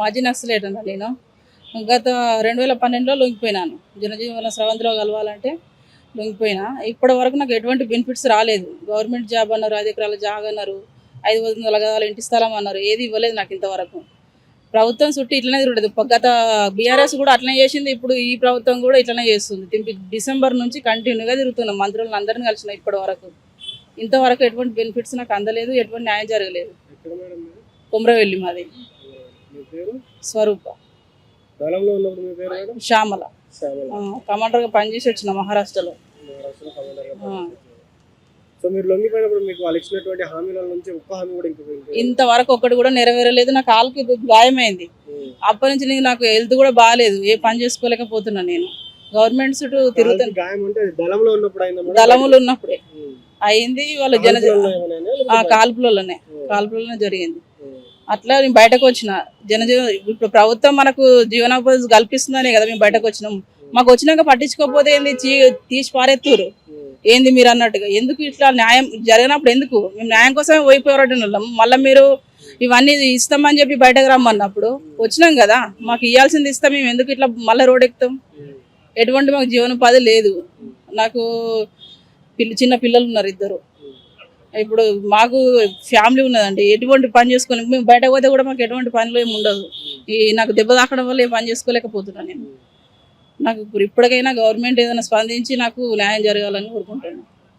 మాజీ నక్సలేట్ అన్న నేను గత రెండు వేల పన్నెండులో లొంగిపోయినాను. జనజీవన స్రవంతిలో కలవాలంటే లొంగిపోయినా. ఇప్పటి వరకు నాకు ఎటువంటి బెనిఫిట్స్ రాలేదు. గవర్నమెంట్ జాబ్ అన్నారు ఐదు ఎకరాల జాగ్ అన్నారు ఐదు వందల గదాల ఇంటి స్థలం అన్నారు ఏది ఇవ్వలేదు నాకు ఇంతవరకు. ప్రభుత్వం చుట్టూ ఇట్లనే తిరగలేదు గత బీఆర్ఎస్ కూడా అట్లనే చేసింది. ఇప్పుడు ఈ ప్రభుత్వం కూడా ఇట్లనే చేస్తుంది. తింపి డిసెంబర్ నుంచి కంటిన్యూగా తిరుగుతున్నాం మంత్రులను అందరిని కలిసిన ఇప్పటి వరకు ఇంతవరకు ఎటువంటి బెనిఫిట్స్ నాకు అందలేదు ఎటువంటి న్యాయం జరగలేదు? కుమ్రవెల్లి మాది. పేరు? స్వరూప. దళంలో ఉన్నప్పుడు మీ పేరు మేడం? శ్యామల. శ్యామల. ఆ, కమాండర్గా పనిచేసి వచ్చిన మహారాష్ట్రలో. మహారాష్ట్ర కమాండర్గా ఆ. పనిచేస్తున్నారు. సో మీరు లొంగిపోయినప్పుడు మీకు వాళ్ళు ఇచ్చినటువంటి హామీల నుంచి ఒక్క హామీ కూడా ఇంతవరకు ఒకటి కూడా నెరవేరలేదు. నా కాలుకి గాయమైంది. అప్పటి నుంచి నేను నాకు హెల్త్ కూడా బాగాలేదు. ఏ పని చేసుకోలేకపోతున్నా నేను. గవర్నమెంట్ చుట్టూ తిరుగుతాను గాయం అంటే దళంలో ఉన్నప్పుడు? దళములు ఉన్నప్పుడే. అయింది వాళ్ళు జన కాల్పులలోనే. కాల్పులలోనే జరిగింది. అట్లా నేను బయటకు వచ్చిన. జనజీవ ఇప్పుడు ప్రభుత్వం మనకు జీవనోపాధి కల్పిస్తుందనే కదా మేము బయటకు వచ్చినాం. మాకు వచ్చినాక పట్టించుకోకపోతే ఏంది? తీసి పారెత్తురు. ఏంది మీరు అన్నట్టుగా? ఎందుకు ఇట్లా న్యాయం జరిగినప్పుడు ఎందుకు? మేము న్యాయం కోసమే పోయి పోరాటం వాళ్ళం మళ్ళీ మీరు ఇవన్నీ ఇస్తామని చెప్పి బయటకు రమ్మన్నప్పుడు వచ్చినాం కదా. మాకు ఇవ్వాల్సింది ఇస్తాం. మేము ఎందుకు ఇట్లా మళ్ళీ రోడ్ ఎక్కుతాం? ఎటువంటి మాకు జీవనోపాధి లేదు. నాకు పిల్ల చిన్న పిల్లలు ఉన్నారు ఇద్దరు. ఇప్పుడు మాకు ఫ్యామిలీ ఉన్నదండి. ఎటువంటి పని చేసుకొని మేము బయటకు పోతే కూడా మాకు ఎటువంటి పనులు ఏమి ఉండదు. ఈ నాకు దెబ్బ తాకడం వల్ల ఏ పని చేసుకోలేకపోతున్నాను నేను. నాకు ఇప్పుడు ఇప్పటికైనా గవర్నమెంట్ ఏదైనా స్పందించి నాకు న్యాయం జరగాలని కోరుకుంటాను